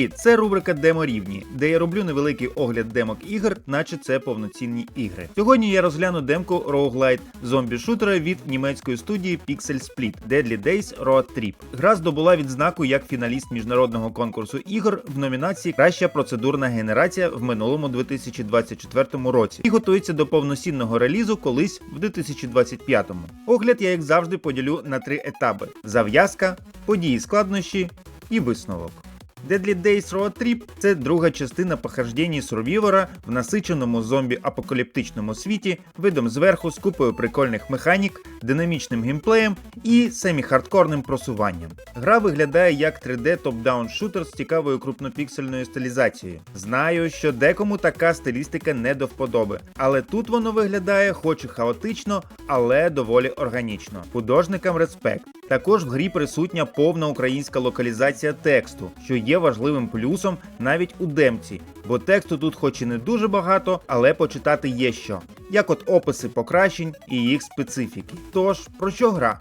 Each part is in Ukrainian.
Привіт! Це рубрика Демо рівні, де я роблю невеликий огляд демок ігор, наче це повноцінні ігри. Сьогодні я розгляну демку Roguelite зомбі шутера від німецької студії Pixel Split Deadly Days Road Trip. Гра здобула відзнаку як фіналіст міжнародного конкурсу ігор в номінації Краща процедурна генерація в минулому 2024 році і готується до повноцінного релізу колись в 2025-му. Огляд я, як завжди, поділю на три етапи: зав'язка, події складнощі і висновок. Deadly Days Road Trip – це друга частина похождень сурвівора в насиченому зомбі-апокаліптичному світі, видом зверху з купою прикольних механік, динамічним геймплеєм і семі-хардкорним просуванням. Гра виглядає як 3D топ-даун шутер з цікавою крупнопіксельною стилізацією. Знаю, що декому така стилістика не до вподоби, але тут воно виглядає хоч і хаотично, але доволі органічно. Художникам респект. Також в грі присутня повна українська локалізація тексту, що є важливим плюсом навіть у демці, бо тексту тут хоч і не дуже багато, але почитати є що. Як от описи покращень і їх специфіки. Тож, про що гра?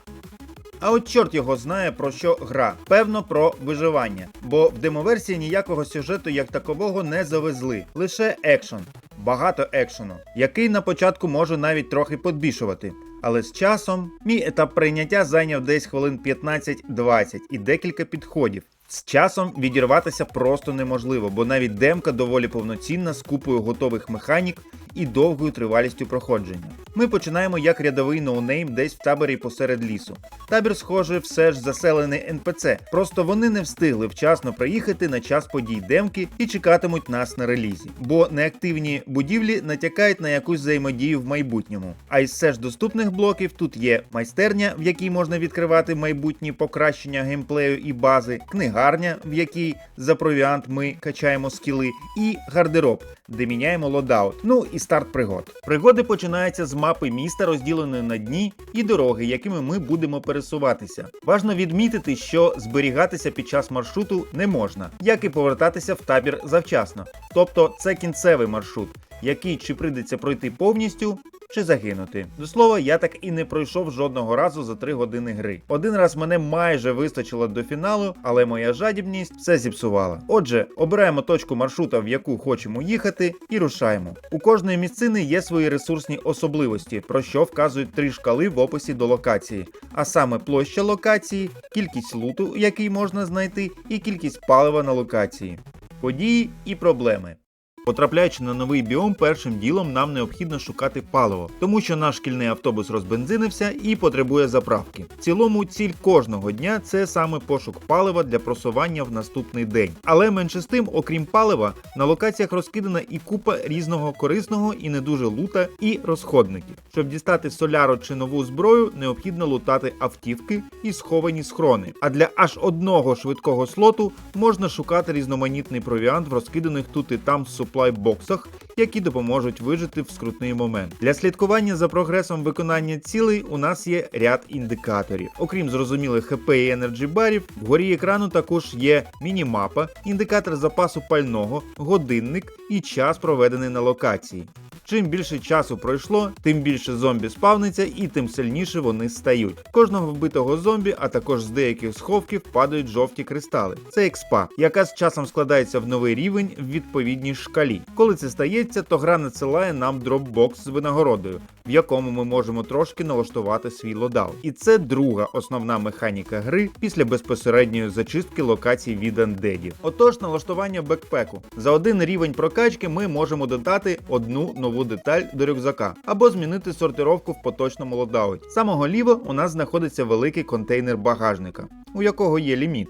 А от чорт його знає про що гра. Певно, про виживання. Бо в демоверсії ніякого сюжету як такового не завезли, лише екшон. Багато екшону, який на початку може навіть трохи подбішувати. Але з часом мій етап прийняття зайняв десь хвилин 15-20 і декілька підходів. З часом відірватися просто неможливо, бо навіть демка доволі повноцінна з купою готових механік і довгою тривалістю проходження. Ми починаємо як рядовий ноунейм десь в таборі посеред лісу. Табір, схоже, все ж заселений НПЦ, просто вони не встигли вчасно приїхати на час подій демки і чекатимуть нас на релізі. Бо неактивні будівлі натякають на якусь взаємодію в майбутньому. А із все ж доступних блоків тут є майстерня, в якій можна відкривати майбутні покращення геймплею і бази, книгарня, в якій за провіант ми качаємо скіли, і гардероб, де міняємо лодаут. Ну і старт пригод. Пригоди починаються з мапи міста, розділеної на дні, і дороги, якими ми будемо пересуватися. Важно відмітити, що зберігатися під час маршруту не можна, як і повертатися в табір завчасно. Тобто це кінцевий маршрут, який чи прийдеться пройти повністю. Чи загинути. До слова, я так і не пройшов жодного разу за 3 години гри. Один раз мене майже вистачило до фіналу, але моя жадібність все зіпсувала. Отже, обираємо точку маршрута, в яку хочемо їхати, і рушаємо. У кожної місцини є свої ресурсні особливості, про що вказують три шкали в описі до локації, а саме площа локації, кількість луту, який можна знайти, і кількість палива на локації, події і проблеми. Потрапляючи на новий біом, першим ділом нам необхідно шукати паливо, тому що наш шкільний автобус розбензинився і потребує заправки. В цілому, ціль кожного дня це саме пошук палива для просування в наступний день. Але менше з тим, окрім палива, на локаціях розкидана і купа різного корисного і не дуже лута і розходників. Щоб дістати соляру чи нову зброю, необхідно лутати автівки і сховані схрони. А для аж одного швидкого слоту можна шукати різноманітний провіант в розкиданих тут і там суплай-боксах, які допоможуть вижити в скрутний момент. Для слідкування за прогресом виконання цілей у нас є ряд індикаторів. Окрім зрозумілих ХП і енерджі барів, вгорі екрану також є мінімапа, індикатор запасу пального, годинник і час проведений на локації. Чим більше часу пройшло, тим більше зомбі спавниться і тим сильніше вони стають. Кожного вбитого зомбі, а також з деяких сховків падають жовті кристали. Це експа, яка з часом складається в новий рівень в відповідній шкалі. Коли це стається, то гра надсилає нам дропбокс з винагородою, в якому ми можемо трошки налаштувати свій лодаут. І це друга основна механіка гри після безпосередньої зачистки локацій від андедів. Отож, налаштування бекпеку. За один рівень прокачки ми можемо додати одну нову деталь до рюкзака або змінити сортировку в поточному лодауті. Самого ліво у нас знаходиться великий контейнер багажника, у якого є ліміт.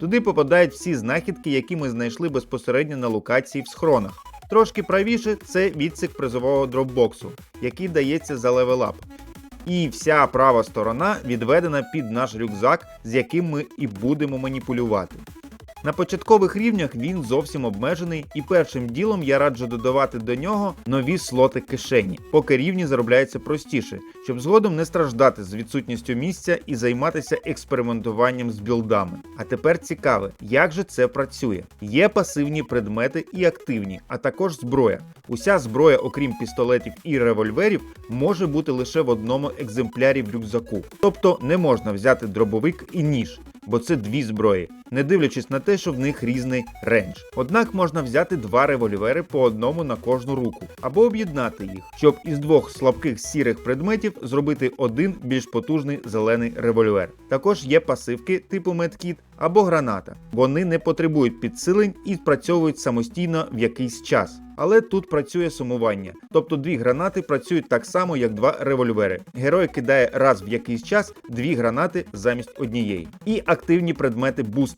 Туди попадають всі знахідки, які ми знайшли безпосередньо на локації в схронах. Трошки правіше це відсик призового дропбоксу, який дається за левелап. І вся права сторона відведена під наш рюкзак, з яким ми і будемо маніпулювати. На початкових рівнях він зовсім обмежений, і першим ділом я раджу додавати до нього нові слоти кишені, поки рівні заробляються простіше, щоб згодом не страждати з відсутністю місця і займатися експериментуванням з білдами. А тепер цікаве, як же це працює. Є пасивні предмети і активні, а також зброя. Уся зброя, окрім пістолетів і револьверів, може бути лише в одному екземплярі в рюкзаку. Тобто не можна взяти дробовик і ніж, бо це дві зброї. Не дивлячись на те, що в них різний рендж. Однак можна взяти два револьвери по одному на кожну руку, або об'єднати їх, щоб із двох слабких сірих предметів зробити один більш потужний зелений револьвер. Також є пасивки типу медкіт або граната. Вони не потребують підсилень і спрацьовують самостійно в якийсь час. Але тут працює сумування, тобто дві гранати працюють так само, як два револьвери. Герой кидає раз в якийсь час дві гранати замість однієї. І активні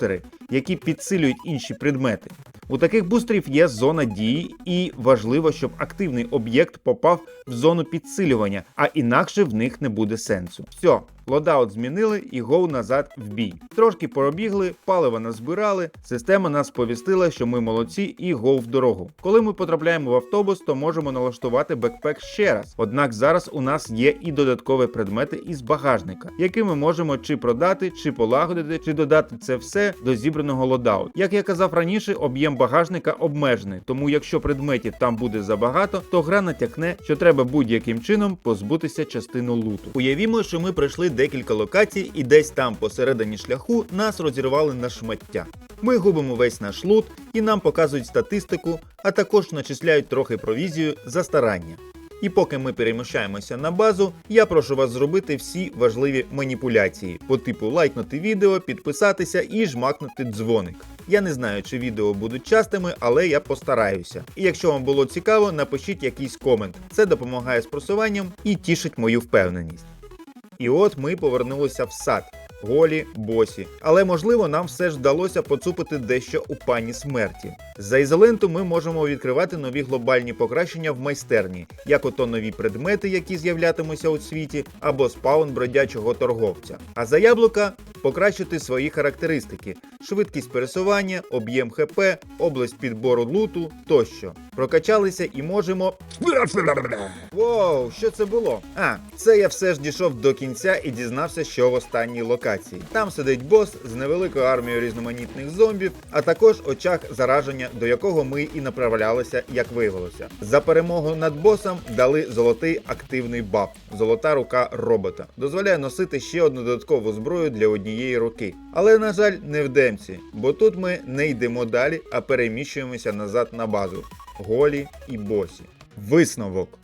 предмети-бустери, які підсилюють інші предмети. У таких бустерів є зона дії, і важливо, щоб активний об'єкт попав в зону підсилювання, а інакше в них не буде сенсу. Все, лодаут змінили і гоу назад в бій. Трошки поробігли, паливо назбирали. Система нас повістила, що ми молодці і гоу в дорогу. Коли ми потрапляємо в автобус, то можемо налаштувати бекпек ще раз. Однак зараз у нас є і додаткові предмети із багажника, які ми можемо чи продати, чи полагодити, чи додати це все до зібраного лодаут. Як я казав раніше, об'єм багажника обмежений, тому якщо предметів там буде забагато, то гра натякне, що треба будь-яким чином позбутися частину луту. Уявімо, що ми пройшли декілька локацій, і десь там посередині шляху нас розірвали на шмаття. Ми губимо весь наш лут і нам показують статистику, а також начисляють трохи провізію за старання. І поки ми переміщаємося на базу, я прошу вас зробити всі важливі маніпуляції по типу лайкнути відео, підписатися і жмакнути дзвоник. Я не знаю, чи відео будуть частими, але я постараюся. І якщо вам було цікаво, напишіть якийсь комент. Це допомагає з просуванням і тішить мою впевненість. І от ми повернулися в сад. Голі, босі. Але можливо нам все ж вдалося поцупити дещо у пані смерті. За ізоленту ми можемо відкривати нові глобальні покращення в майстерні, як ото нові предмети, які з'являтимуться у світі, або спаун бродячого торговця. А за яблука покращити свої характеристики: швидкість пересування, об'єм ХП, область підбору луту тощо. Прокачалися і можемо. Воу, що це було? А, це я все ж дійшов до кінця і дізнався, що в останній локації. Там сидить бос з невеликою армією різноманітних зомбів, а також очах зараження, до якого ми і направлялися, як виявилося. За перемогу над босом дали золотий активний баф золота рука робота. Дозволяє носити ще одну додаткову зброю для однієї руки. Але, на жаль, не в демці, бо тут ми не йдемо далі, а переміщуємося назад на базу. Голі і босі. Висновок.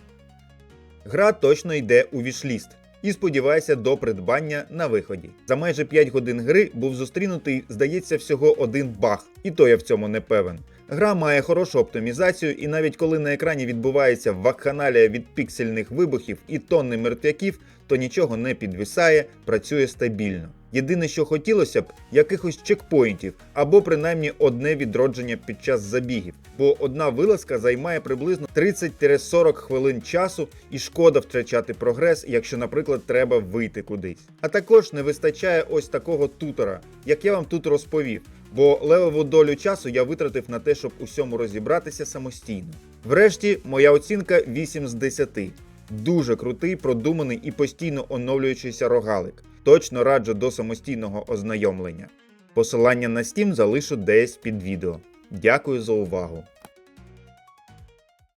Гра точно йде у вішліст. І сподіваюся до придбання на виході. За майже 5 годин гри був зустрінутий, здається, всього один баг, і то я в цьому не певен. Гра має хорошу оптимізацію, і навіть коли на екрані відбувається вакханалія від піксельних вибухів і тонни мертвяків, то нічого не підвисає, працює стабільно. Єдине, що хотілося б, якихось чекпоінтів або принаймні одне відродження під час забігів, бо одна вилазка займає приблизно 30-40 хвилин часу, і шкода втрачати прогрес, якщо, наприклад, треба вийти кудись. А також не вистачає ось такого тутора, як я вам тут розповів, бо левову долю часу я витратив на те, щоб усьому розібратися самостійно. Врешті, моя оцінка 8 з 10. Дуже крутий, продуманий і постійно оновлюючийся рогалик. Точно раджу до самостійного ознайомлення. Посилання на Steam залишу десь під відео. Дякую за увагу!